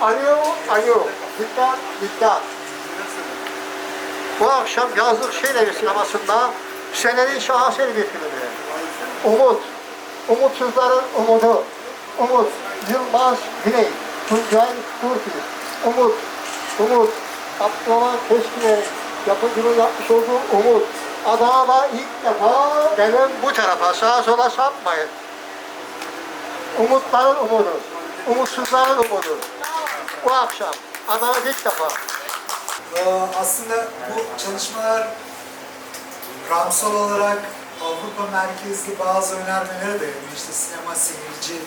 Alo, alo. Dikkat, dikkat. Bu akşam yazlık Şehirleri sinemasında senenin şaheseri filmi. Umut. Umutsuzların umudu. Umut. Yılmaz Güney. Tuncay Kurtiz. Umut. Umut. Abdurrahman Keşkine yapımcının yapmış olduğu Umut. Adana'da ilk defa gelin bu tarafa sağa sola sapmayın. Umutların umudu. Umutsuzların umudu. Bu akşam Adana'da ilk defa. Ee, aslında bu çalışmalar ramsal olarak Avrupa merkezli bazı önermelere dayanıyor. İşte sinema seyirci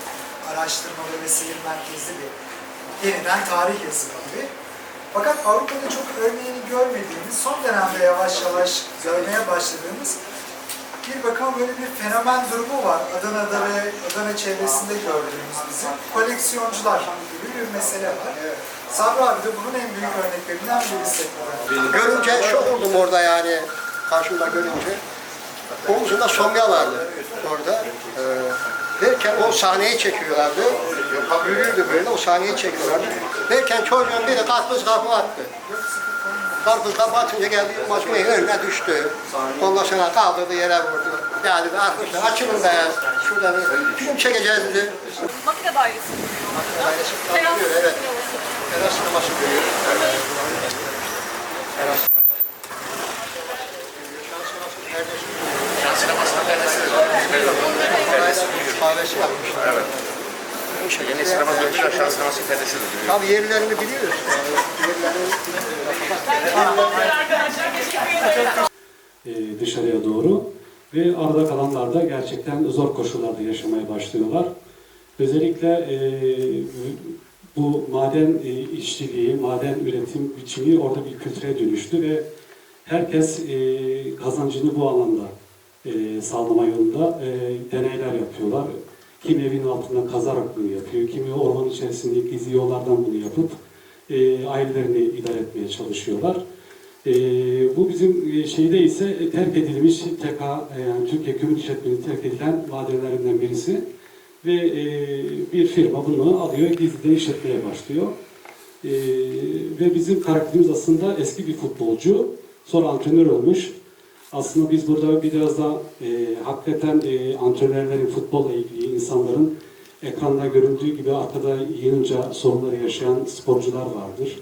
araştırmaları ve seyir merkezli bir yeniden tarih yazımı gibi. Fakat Avrupa'da çok örneğini görmediğimiz, son dönemde yavaş yavaş görmeye başladığımız bir bakalım böyle bir fenomen durumu var. Adana'da ve Adana çevresinde gördüğümüz bizim. Koleksiyoncular gibi bir mesele var. Sabri abi de bunun en büyük örneklerinden birisi. Görünce şok oldum orada yani karşımda görünce. Omuzunda somya vardı orada. Ee, derken o sahneyi çekiyorlardı. Yürürdü böyle o sahneyi çekiyorlardı. Derken çocuğun biri karpuz kapı attı. Karpuz kapı atınca geldi makinenin önüne düştü. Ondan sonra kaldırdı yere vurdu. Ya dedi arkadaşlar açılın be. Şurada bir film çekeceğiz dedi. Makine dairesi. Dairesi kalkıyor evet. Teras sineması görüyor. Teras. Kahvesi yapmışlar. Evet. Yeni sinema dönüşü aşağı perdesi de duruyor. Tabii yerlerini biliyoruz. Yerlerini e, dışarıya doğru ve arada kalanlar da gerçekten zor koşullarda yaşamaya başlıyorlar. Özellikle e, bu maden e, işçiliği, maden üretim biçimi orada bir kültüre dönüştü ve herkes e, kazancını bu alanda e, sağlama yolunda e, deneyler yapıyorlar. Kimi evin altından kazarak bunu yapıyor, kimi orman içerisindeki gizli yollardan bunu yapıp e, ailelerini idare etmeye çalışıyorlar. E, bu bizim e, şeyde ise terk edilmiş TK, e, yani Türkiye Kömür İşletmeliği terk edilen madenlerinden birisi. Ve e, bir firma bunu alıyor, gizliden işletmeye başlıyor. E, ve bizim karakterimiz aslında eski bir futbolcu, sonra antrenör olmuş. Aslında biz burada biraz da e, hakikaten e, antrenörlerin, futbolla ilgili insanların ekranda görüldüğü gibi arkada yığınca sorunları yaşayan sporcular vardır.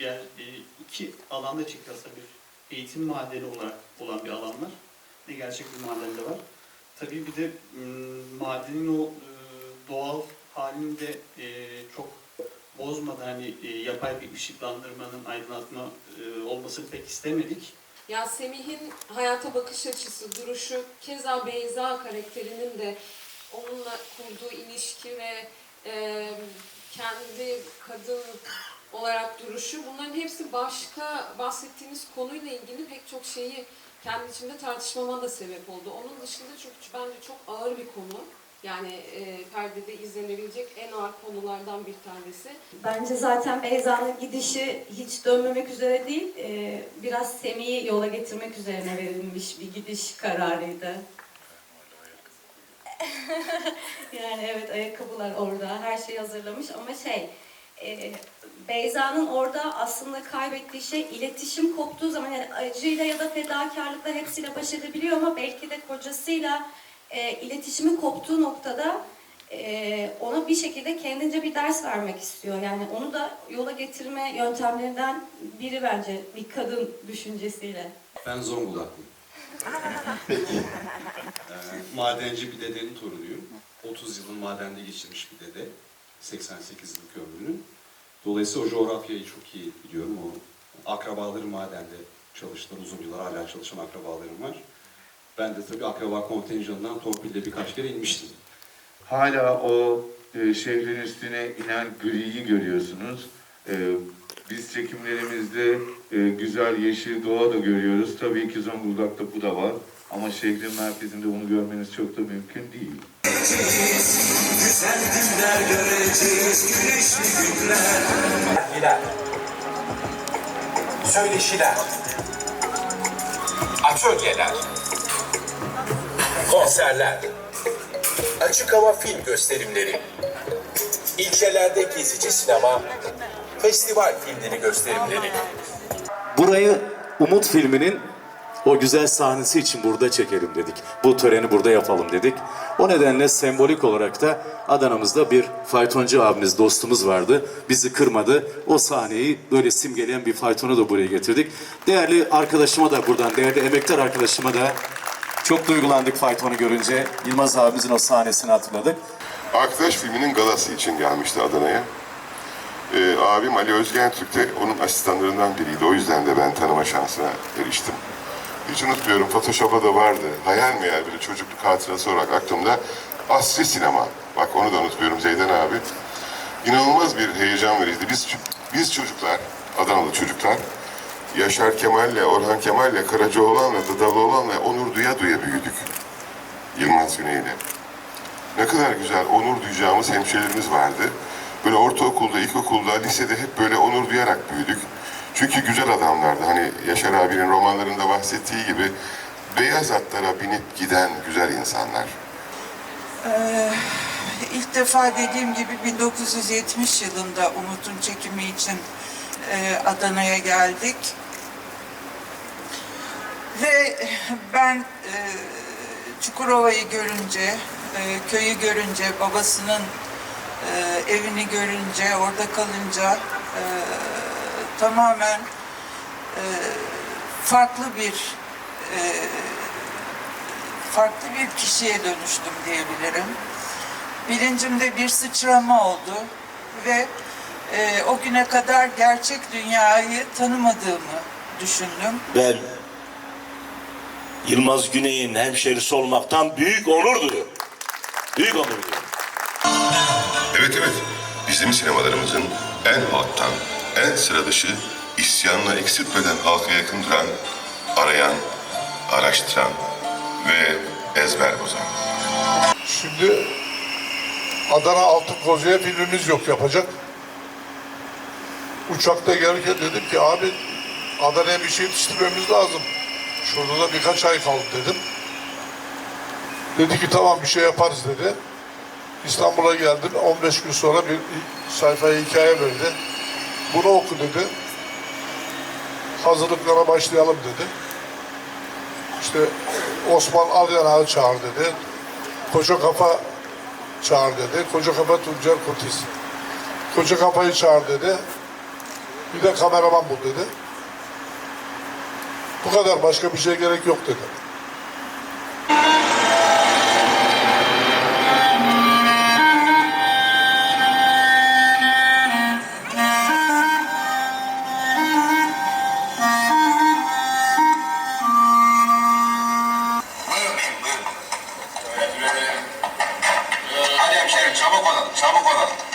Yani e, iki alanda çıkarsa bir eğitim madeni olarak olan bir alan var. Ne gerçek bir maden de var. Tabii bir de madenin o e, doğal halini de e, çok bozmadan hani e, yapay bir ışıklandırmanın aydınlatma olmasını pek istemedik. Ya Semih'in hayata bakış açısı, duruşu, keza Beyza karakterinin de onunla kurduğu ilişki ve e, kendi kadın olarak duruşu bunların hepsi başka bahsettiğimiz konuyla ilgili pek çok şeyi kendi içimde tartışmama da sebep oldu. Onun dışında çok bence çok ağır bir konu. Yani e, perdede izlenebilecek en ağır konulardan bir tanesi. Bence zaten Beyza'nın gidişi hiç dönmemek üzere değil, e, biraz Semih'i yola getirmek üzerine verilmiş bir gidiş kararıydı. yani evet ayakkabılar orada, her şeyi hazırlamış ama şey, e, Beyza'nın orada aslında kaybettiği şey iletişim koptuğu zaman yani acıyla ya da fedakarlıkla hepsiyle baş edebiliyor ama belki de kocasıyla e, iletişimi koptuğu noktada e, ona bir şekilde kendince bir ders vermek istiyor. Yani onu da yola getirme yöntemlerinden biri bence bir kadın düşüncesiyle. Ben Zonguldaklıyım. Ee, madenci bir dedenin torunuyum. 30 yılın madende geçirmiş bir dede. 88 yıllık ömrünün. Dolayısıyla o coğrafyayı çok iyi biliyorum. O akrabalarım madende çalıştılar uzun yıllar. Hala çalışan akrabalarım var. Ben de tabii akraba kontenjanından torpille birkaç kere inmiştim. Hala o e, şehrin üstüne inen griyi görüyorsunuz. E, biz çekimlerimizde e, güzel yeşil doğa da görüyoruz. Tabii ki Zonguldak'ta bu da var. Ama şehrin merkezinde bunu görmeniz çok da mümkün değil. Gider. Söyleşiler. Atölyeler. Konserler. Açık hava film gösterimleri. ilçelerde gezici sinema, festival filmleri gösterimleri. Burayı Umut filminin o güzel sahnesi için burada çekelim dedik. Bu töreni burada yapalım dedik. O nedenle sembolik olarak da Adana'mızda bir faytoncu abimiz, dostumuz vardı. Bizi kırmadı. O sahneyi böyle simgeleyen bir faytonu da buraya getirdik. Değerli arkadaşıma da buradan, değerli emektar arkadaşıma da çok duygulandık faytonu görünce. Yılmaz abimizin o sahnesini hatırladık. Arkadaş filminin galası için gelmişti Adana'ya. Ee, abim Ali Özgentürk de onun asistanlarından biriydi. O yüzden de ben tanıma şansına eriştim. Hiç unutmuyorum, Photoshop'a da vardı. Hayal meyal bir çocukluk hatırası olarak aklımda Asri Sinema. Bak onu da unutmuyorum Zeydan abi. İnanılmaz bir heyecan vericiydi. Biz, biz çocuklar, Adanalı çocuklar, Yaşar Kemal'le, Orhan Kemal'le, Karacaoğlan'la, Dadalıoğlan'la onur duya duya büyüdük. Yılmaz Güney'le. Ne kadar güzel onur duyacağımız hemşehrilerimiz vardı. Böyle ortaokulda, ilkokulda, lisede hep böyle onur duyarak büyüdük. Çünkü güzel adamlardı. Hani Yaşar abinin romanlarında bahsettiği gibi beyaz atlara binip giden güzel insanlar. Ee, ilk defa dediğim gibi 1970 yılında Umut'un çekimi için e, Adana'ya geldik. Ve ben e, Çukurova'yı görünce, e, köyü görünce, babasının evini görünce, orada kalınca tamamen farklı bir farklı bir kişiye dönüştüm diyebilirim. Bilincimde bir sıçrama oldu ve e, o güne kadar gerçek dünyayı tanımadığımı düşündüm. Ben Yılmaz Güney'in hemşerisi olmaktan büyük onur duyuyorum. Büyük onur duyuyorum. Evet evet, bizim sinemalarımızın en halktan, en sıra dışı, isyanla eksiltmeden halka yakın duran, arayan, araştıran ve ezber bozan. Şimdi Adana Altın Kozlu'ya filmimiz yok yapacak. Uçakta gelirken dedim ki abi Adana'ya bir şey yetiştirmemiz lazım. Şurada da birkaç ay kaldı dedim. Dedi ki tamam bir şey yaparız dedi. İstanbul'a geldim. 15 gün sonra bir sayfaya hikaye verdi. Bunu oku dedi. Hazırlıklara başlayalım dedi. İşte Osman Alyanağ'ı çağır dedi. Koca Kafa çağır dedi. Koca Kafa Tuncer Kurtiz. Koca Kafa'yı çağır dedi. Bir de kameraman bul dedi. Bu kadar başka bir şeye gerek yok dedi. Hemşerim çabuk olalım, çabuk olalım.